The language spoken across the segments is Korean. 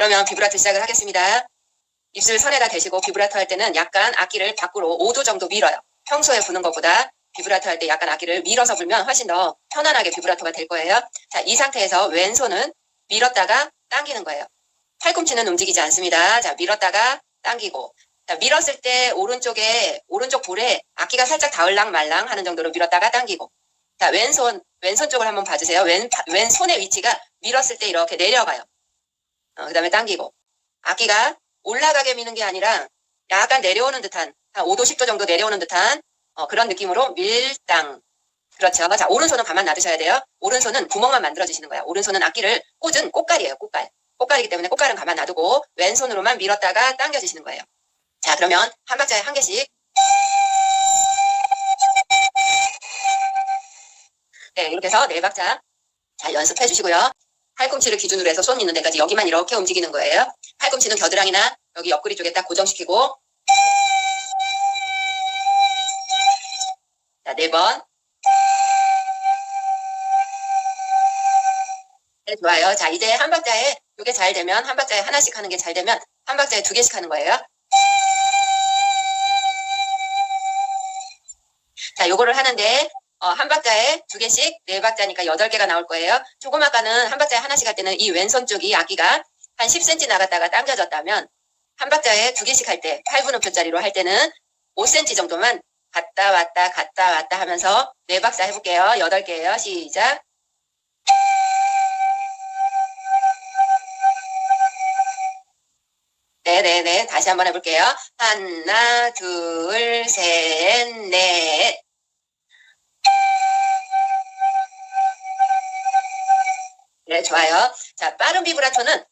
그러면 비브라토 시작을 하겠습니다. 입술 선에다 대시고 비브라토 할 때는 약간 악기를 밖으로 5도 정도 밀어요. 평소에 부는 것보다 비브라토 할 때 약간 악기를 밀어서 불면 훨씬 더 편안하게 비브라토가 될 거예요. 자, 이 상태에서 왼손은 밀었다가 당기는 거예요. 팔꿈치는 움직이지 않습니다. 자, 밀었다가 당기고. 자, 밀었을 때 오른쪽에, 오른쪽 볼에 악기가 살짝 닿을랑 말랑 하는 정도로 밀었다가 당기고. 자, 왼손, 왼손 쪽을 한번 봐주세요. 왼, 바- 왼손의 위치가 밀었을 때 이렇게 내려가요. 어, 그 다음에 당기고. 악기가 올라가게 미는 게 아니라 약간 내려오는 듯한, 한 5도, 10도 정도 내려오는 듯한 어, 그런 느낌으로 밀당. 그렇죠. 자, 오른손은 가만 놔두셔야 돼요. 오른손은 구멍만 만들어주시는 거야. 오른손은 악기를 꽂은 꽃갈이에요. 꽃갈. 꽃갈이기 때문에 꽃갈은 가만 놔두고 왼손으로만 밀었다가 당겨주시는 거예요. 자, 그러면 한 박자에 한 개씩. 네, 이렇게 해서 네 박자. 자, 연습해 주시고요. 팔꿈치를 기준으로 해서 손 있는 데까지 여기만 이렇게 움직이는 거예요. 팔꿈치는 겨드랑이나 여기 옆구리 쪽에 딱 고정시키고. 자, 네 번. 네, 좋아요. 자, 이제 한 박자에 이게 잘 되면 한 박자에 하나씩 하는 게 잘 되면 한 박자에 두 개씩 하는 거예요. 자, 요거를 하는데 어, 한 박자에 두 개씩 네 박자니까 여덟 개가 나올 거예요. 조금 아까는 한 박자에 하나씩 할 때는 이 왼손 쪽이 악기가 한 10cm 나갔다가 당겨졌다면 한 박자에 두 개씩 할 때 8분음표짜리로 할 때는 5cm 정도만 갔다 왔다 갔다 왔다 하면서 네 박자 해볼게요. 여덟 개예요. 시작. 네네네. 다시 한번 해볼게요. 하나, 둘, 셋, 넷. 네, 좋아요. 자, 빠른 비브라토는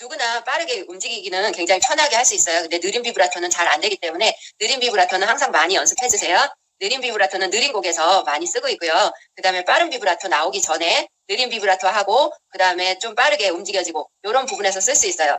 누구나 빠르게 움직이기는 굉장히 편하게 할 수 있어요. 근데 느린 비브라토는 잘 안 되기 때문에 느린 비브라토는 항상 많이 연습해 주세요. 느린 비브라토는 느린 곡에서 많이 쓰고 있고요. 그 다음에 빠른 비브라토 나오기 전에 느린 비브라토 하고 그 다음에 좀 빠르게 움직여지고 이런 부분에서 쓸 수 있어요.